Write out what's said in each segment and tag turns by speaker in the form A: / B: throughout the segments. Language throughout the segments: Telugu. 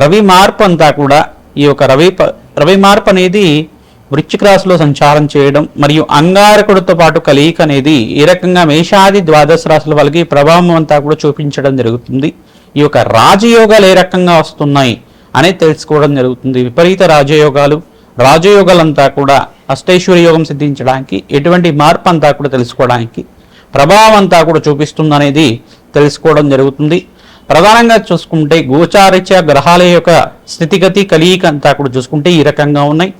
A: రవి మార్పు అంతా కూడా ఈ యొక్క రవి రవి మార్పు అనేది వృశ్చిక రాశిలో సంచారం చేయడం మరియు అంగారకుడితో పాటు కలయిక అనేది ఈ రకంగా మేషాది ద్వాదశ రాశుల వాళ్ళకి ప్రభావం అంతా కూడా చూపించడం జరుగుతుంది. ఈ యొక్క రాజయోగాలు ఏ రకంగా వస్తున్నాయి అనేది తెలుసుకోవడం జరుగుతుంది. విపరీత రాజయోగాలు రాజయోగాలంతా కూడా అష్టైశ్వర్య యోగం సిద్ధించడానికి ఎటువంటి మార్పు అంతా కూడా తెలుసుకోవడానికి ప్రభావం అంతా కూడా చూపిస్తుంది అనేది తెలుసుకోవడం జరుగుతుంది. ప్రధానంగా చూసుకుంటే గోచారిత్య గ్రహాల యొక్క స్థితిగతి కలియిక అంతా కూడా చూసుకుంటే ఈ రకంగా ఉన్నాయి.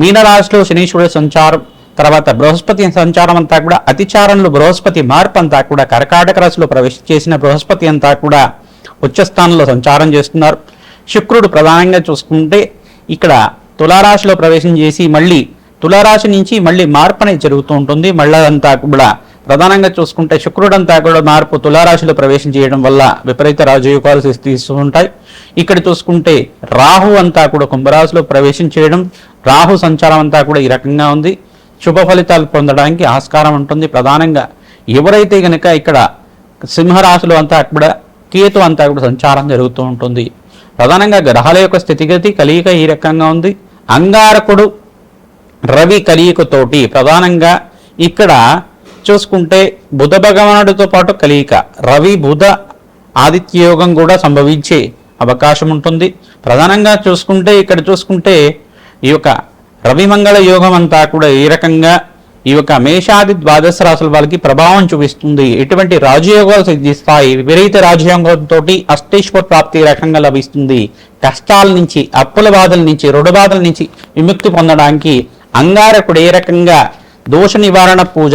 A: మీనరాశిలో శనీశ్వరుడు సంచారం తర్వాత బృహస్పతి సంచారం అంతా కూడా అతిచారంలో బృహస్పతి మార్పు అంతా కూడా కర్కాటక రాశిలో ప్రవేశ చేసిన బృహస్పతి అంతా కూడా ఉచ్చస్థానంలో సంచారం చేస్తున్నారు. శుక్రుడు ప్రధానంగా చూసుకుంటే ఇక్కడ తులారాశిలో ప్రవేశం చేసి మళ్ళీ తులారాశి నుంచి మళ్ళీ మార్పు అనేది జరుగుతూ ఉంటుంది. మళ్ళీ అంతా కూడా ప్రధానంగా చూసుకుంటే శుక్రుడంతా కూడా మార్పు తులారాశిలో ప్రవేశం చేయడం వల్ల విపరీత రాజయోగాలు తీస్తూ ఉంటాయి ఇక్కడ చూసుకుంటే రాహు అంతా కూడా కుంభరాశిలో ప్రవేశం చేయడం రాహు సంచారం అంతా కూడా ఈ రకంగా ఉంది. శుభ ఫలితాలు పొందడానికి ఆస్కారం ఉంటుంది. ప్రధానంగా ఎవరైతే గనక ఇక్కడ సింహరాశిలో అంతా కూడా కేతు అంతా కూడా సంచారం జరుగుతూ ఉంటుంది. ప్రధానంగా గ్రహాల యొక్క స్థితిగతి కలియిక ఈ రకంగా ఉంది. అంగారకుడు రవి కలియికతోటి ప్రధానంగా ఇక్కడ చూసుకుంటే బుధ భగవానుడితో పాటు కలియిక. రవి బుధ ఆదిత్య యోగం కూడా సంభవించే అవకాశం ఉంటుంది. ప్రధానంగా చూసుకుంటే ఇక్కడ చూసుకుంటే ఈ యొక్క రవిమంగళ యోగం అంతా కూడా ఏ రకంగా ఈ యొక్క మేషాది ద్వాదశ రాశుల వాళ్ళకి ప్రభావం చూపిస్తుంది. ఎటువంటి రాజయోగాలు సిద్ధిస్తాయి? విపరీత రాజయోగంతో అష్టేశ్వర ప్రాప్తి రకంగా లభిస్తుంది. కష్టాల నుంచి అప్పుల బాధల నుంచి రుణ బాధల నుంచి విముక్తి పొందడానికి అంగారకుడు ఏ రకంగా దోష నివారణ పూజ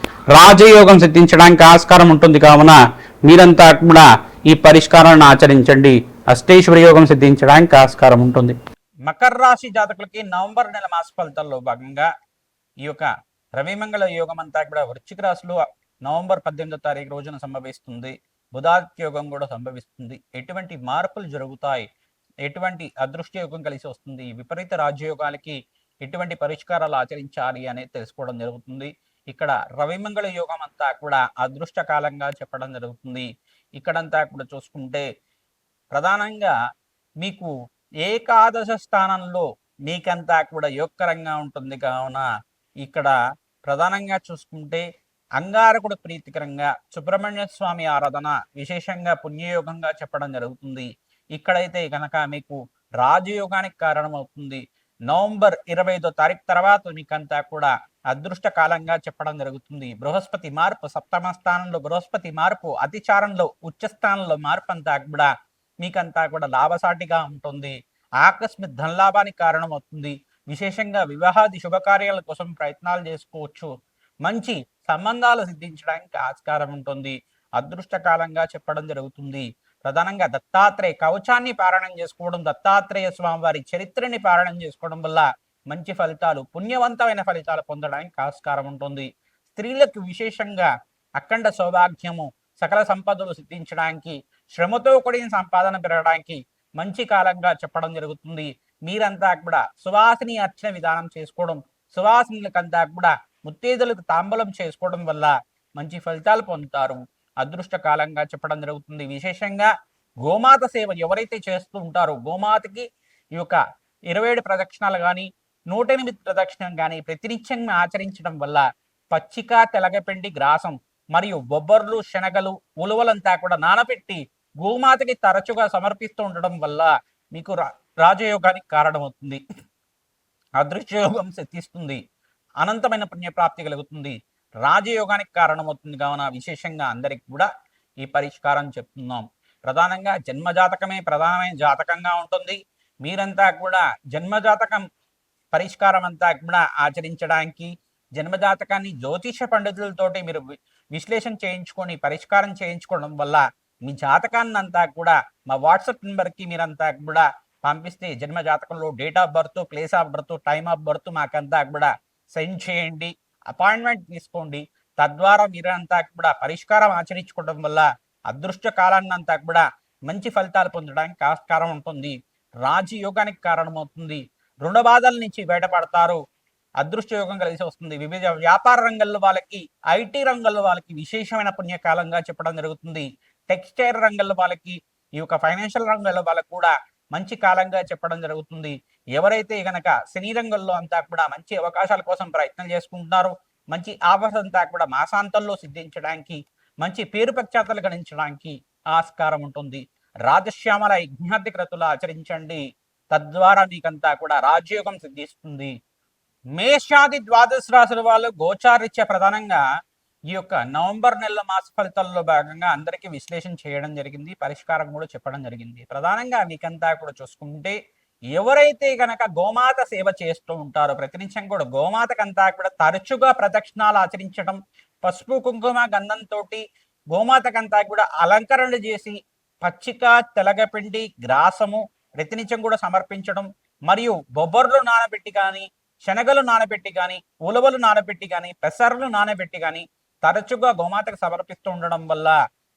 A: రాజయోగం సిద్ధించడానికి ఆస్కారం ఉంటుంది కావున మీరంతా కూడా ఈ పరిష్కారాన్ని ఆచరించండి. అష్టేశ్వర యోగం సిద్ధించడానికి ఆస్కారం ఉంటుంది.
B: మకర రాశి జాతకులకి నవంబర్ నెల మాస ఫలితాల్లో భాగంగా ఈ యొక్క రవిమంగళ యోగం అంతా కూడా వృశ్చిక రాశిలో నవంబర్ పద్దెనిమిదో తారీఖు రోజున సంభవిస్తుంది. బుధాదిత్య యోగం కూడా సంభవిస్తుంది. ఎటువంటి మార్పులు జరుగుతాయి? ఎటువంటి అదృష్ట యోగం కలిసి వస్తుంది? విపరీత రాజయోగాలకి ఎటువంటి పరిష్కారాలు ఆచరించాలి అనేది తెలుసుకోవడం జరుగుతుంది. ఇక్కడ రవిమంగళ యోగం అంతా కూడా అదృష్ట కాలంగా చెప్పడం జరుగుతుంది. ఇక్కడంతా కూడా చూసుకుంటే ప్రధానంగా మీకు ఏకాదశ స్థానంలో మీకంతా కూడా యోగకరంగా ఉంటుంది. కావున ఇక్కడ ప్రధానంగా చూసుకుంటే అంగారకుడు ప్రీతికరంగా సుబ్రహ్మణ్య స్వామి ఆరాధన విశేషంగా పుణ్యయోగంగా చెప్పడం జరుగుతుంది. ఇక్కడైతే కనుక మీకు రాజయోగానికి కారణమవుతుంది. నవంబర్ ఇరవై ఐదో తారీఖు తర్వాత మీకంతా కూడా అదృష్ట కాలంగా చెప్పడం జరుగుతుంది. బృహస్పతి మార్పు సప్తమ స్థానంలో బృహస్పతి మార్పు అతిచారంలో ఉచ్చ స్థానంలో మార్పు అంతా కూడా మీకంతా కూడా లాభసాటిగా ఉంటుంది. ఆకస్మిక ధనలాభానికి కారణమవుతుంది. విశేషంగా వివాహాది శుభకార్యాల కోసం ప్రయత్నాలు చేసుకోవచ్చు. మంచి సంబంధాలు సిద్ధించడానికి ఆస్కారం ఉంటుంది. అదృష్ట కాలంగా చెప్పడం జరుగుతుంది. ప్రధానంగా దత్తాత్రేయ కవచాన్ని పారాయణం చేసుకోవడం దత్తాత్రేయ స్వామి వారి చరిత్రని పారాయణం చేసుకోవడం వల్ల మంచి ఫలితాలు పుణ్యవంతమైన ఫలితాలు పొందడానికి ఆస్కారం ఉంటుంది. స్త్రీలకు విశేషంగా అఖండ సౌభాగ్యము సకల సంపదలు సిద్ధించడానికి శ్రమతో కూడిన సంపాదన పెరగడానికి మంచి కాలంగా చెప్పడం జరుగుతుంది. మీరంతా కూడా సువాసిని అర్చన విధానం చేసుకోవడం సువాసినులకంతా కూడా ముత్తేదులకు తాంబలం చేసుకోవడం వల్ల మంచి ఫలితాలు పొందుతారు. అదృష్ట కాలంగా చెప్పడం జరుగుతుంది. విశేషంగా గోమాత సేవ ఎవరైతే చేస్తూ ఉంటారో గోమాతకి ఈ యొక్క ఇరవై ఏడు ప్రదక్షిణాలు కానీ నూట ఎనిమిది ప్రదక్షిణం కానీ ప్రతినిత్యంగా ఆచరించడం వల్ల పచ్చిక తెలగపిండి గ్రాసం మరియు బొబ్బర్లు శనగలు ఉలువలంతా కూడా నానబెట్టి గోమాతకి తరచుగా సమర్పిస్తూ ఉండడం వల్ల మీకు రా రాజయోగానికి కారణమవుతుంది. అదృశ్యయోగం సిద్ధిస్తుంది అనంతమైన పుణ్యప్రాప్తి కలుగుతుంది. రాజయోగానికి కారణమవుతుంది కావున విశేషంగా అందరికి కూడా ఈ పరిష్కారం చెప్తున్నాం. ప్రధానంగా జన్మజాతకమే ప్రధానమైన జాతకంగా ఉంటుంది. మీరంతా కూడా జన్మజాతకం పరిష్కారం అంతా కూడా ఆచరించడానికి జన్మజాతకాన్ని జ్యోతిష పండితులతోటి మీరు వి- విశ్లేషణ చేయించుకొని పరిష్కారం చేయించుకోవడం వల్ల మీ జాతకాన్ని అంతా కూడా మా వాట్సాప్ నెంబర్కి మీరంతా కూడా పంపిస్తే జన్మ జాతకంలో date of birth place of birth time of birth మాకంతా కూడా సెండ్ చేయండి అపాయింట్మెంట్ తీసుకోండి. తద్వారా మీరంతా కూడా పరిష్కారం ఆచరించుకోవడం వల్ల అదృష్ట కాలాన్ని అంతా కూడా మంచి ఫలితాలు పొందడానికి ఆస్కారం ఉంటుంది. రాజయోగానికి కారణమవుతుంది. రుణ బాధల నుంచి బయటపడతారు. అదృష్ట యోగం కలిసి వస్తుంది. వివిధ వ్యాపార రంగంలో వాళ్ళకి ఐటీ రంగంలో వాళ్ళకి విశేషమైన పుణ్యకాలంగా చెప్పడం జరుగుతుంది. టెక్స్టైల్ రంగంలో వాళ్ళకి ఈ యొక్క ఫైనాన్షియల్ రంగంలో వాళ్ళకి కూడా మంచి కాలంగా చెప్పడం జరుగుతుంది. ఎవరైతే గనక సినీ రంగంలో అంతా కూడా మంచి అవకాశాల కోసం ప్రయత్నం చేసుకుంటున్నారో మంచి ఆఫర్స్ అంతా కూడా మాసాంతంలో సిద్ధించడానికి మంచి పేరు ప్రఖ్యాతలు గణించడానికి ఆస్కారం ఉంటుంది. రాజశ్యామల యజ్ఞాతి క్రతులు ఆచరించండి. తద్వారా నీకంతా కూడా రాజయోగం సిద్ధిస్తుంది. మేషాది ద్వాదశ రాశుల వాళ్ళు గోచారిత్య ప్రధానంగా ఈ యొక్క నవంబర్ నెల మాస ఫలితాల్లో భాగంగా అందరికీ విశ్లేషణ చేయడం జరిగింది పరిష్కారం కూడా చెప్పడం జరిగింది. ప్రధానంగా మీకంతా కూడా చూసుకుంటే ఎవరైతే గనక గోమాత సేవ చేస్తూ ఉంటారో ప్రతినిత్యం కూడా గోమాతకంతా కూడా తరచుగా ప్రదక్షిణాలు ఆచరించడం పసుపు కుంకుమ గంధంతో గోమాతకంతా కూడా అలంకరణ చేసి పచ్చిక తెలగపిండి గ్రాసము ప్రతినిత్యం కూడా సమర్పించడం. మరియు బొబ్బర్లు నానబెట్టి కానీ శనగలు నానబెట్టి కానీ ఉలవలు నానబెట్టి కానీ పెసర్లు నానబెట్టి కానీ తరచుగా గోమాతకు సమర్పిస్తూ ఉండడం వల్ల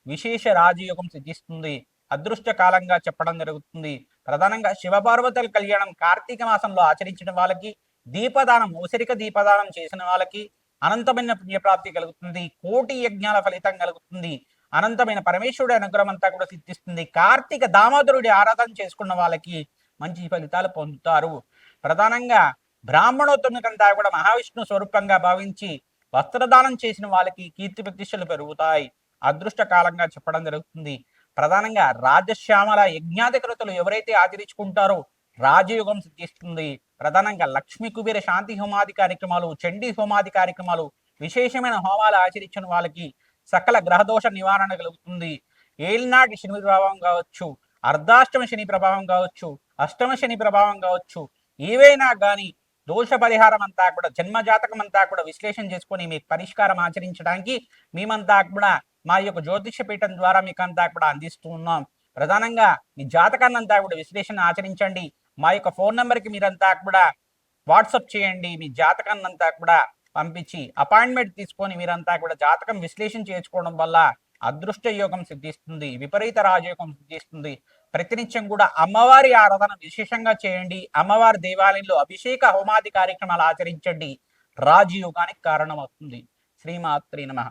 B: విశేష రాజయోగం సిద్ధిస్తుంది. అదృష్ట కాలంగా చెప్పడం జరుగుతుంది. ప్రధానంగా శివపార్వతుల కళ్యాణం కార్తీక మాసంలో ఆచరించిన వాళ్ళకి దీపదానం ఉసిరిక దీపదానం చేసిన వాళ్ళకి అనంతమైన పుణ్యప్రాప్తి కలుగుతుంది. కోటి యజ్ఞాల ఫలితం కలుగుతుంది. అనంతమైన పరమేశ్వరుడి అనుగ్రహం అంతా కూడా సిద్ధిస్తుంది. కార్తీక దామోదరుడి ఆరాధన చేసుకున్న వాళ్ళకి మంచి ఫలితాలు పొందుతారు. ప్రధానంగా బ్రాహ్మణోత్తమునికంతా కూడా మహావిష్ణు స్వరూపంగా భావించి వస్త్రదానం చేసిన వాళ్ళకి కీర్తి ప్రతిష్టలు పెరుగుతాయి. అదృష్ట కాలంగా చెప్పడం జరుగుతుంది. ప్రధానంగా రాజశ్యామల యజ్ఞాధికృతులు ఎవరైతే ఆచరించుకుంటారో రాజయోగం సిద్ధిస్తుంది. ప్రధానంగా లక్ష్మీ కుబేర శాంతి హోమాది కార్యక్రమాలు చండీ హోమాది కార్యక్రమాలు విశేషమైన హోమాలు ఆచరించిన వాళ్ళకి సకల గ్రహదోష నివారణ కలుగుతుంది. ఏలినాటి శని ప్రభావం కావచ్చు అర్ధాష్టమ శని ప్రభావం కావచ్చు అష్టమ శని ప్రభావం కావచ్చు ఏవైనా కానీ దోష పరిహారం అంతా కూడా జన్మజాతకం అంతా కూడా విశ్లేషణ చేసుకొని మీకు పరిష్కారం ఆచరించడానికి మేమంతా కూడా మా యొక్క జ్యోతిష పీఠం ద్వారా మీకు అంతా కూడా అందిస్తూ ఉన్నాం. ప్రధానంగా మీ జాతకాన్ని అంతా కూడా విశ్లేషణ ఆచరించండి. మా యొక్క ఫోన్ నెంబర్కి మీరంతా కూడా వాట్సప్ చేయండి. మీ జాతకాన్ని అంతా కూడా పంపించి అపాయింట్మెంట్ తీసుకొని మీరంతా కూడా జాతకం విశ్లేషణ చేసుకోవడం వల్ల అదృష్ట యోగం సిద్ధిస్తుంది విపరీత రాజయోగం సిద్ధిస్తుంది. ప్రతినిత్యం కూడా అమ్మవారి ఆరాధన విశేషంగా చేయండి. అమ్మవారి దేవాలయంలో అభిషేక హోమాది కార్యక్రమాలు ఆచరించండి. రాజయోగానికి కారణమవుతుంది. శ్రీమాత్రి నమః.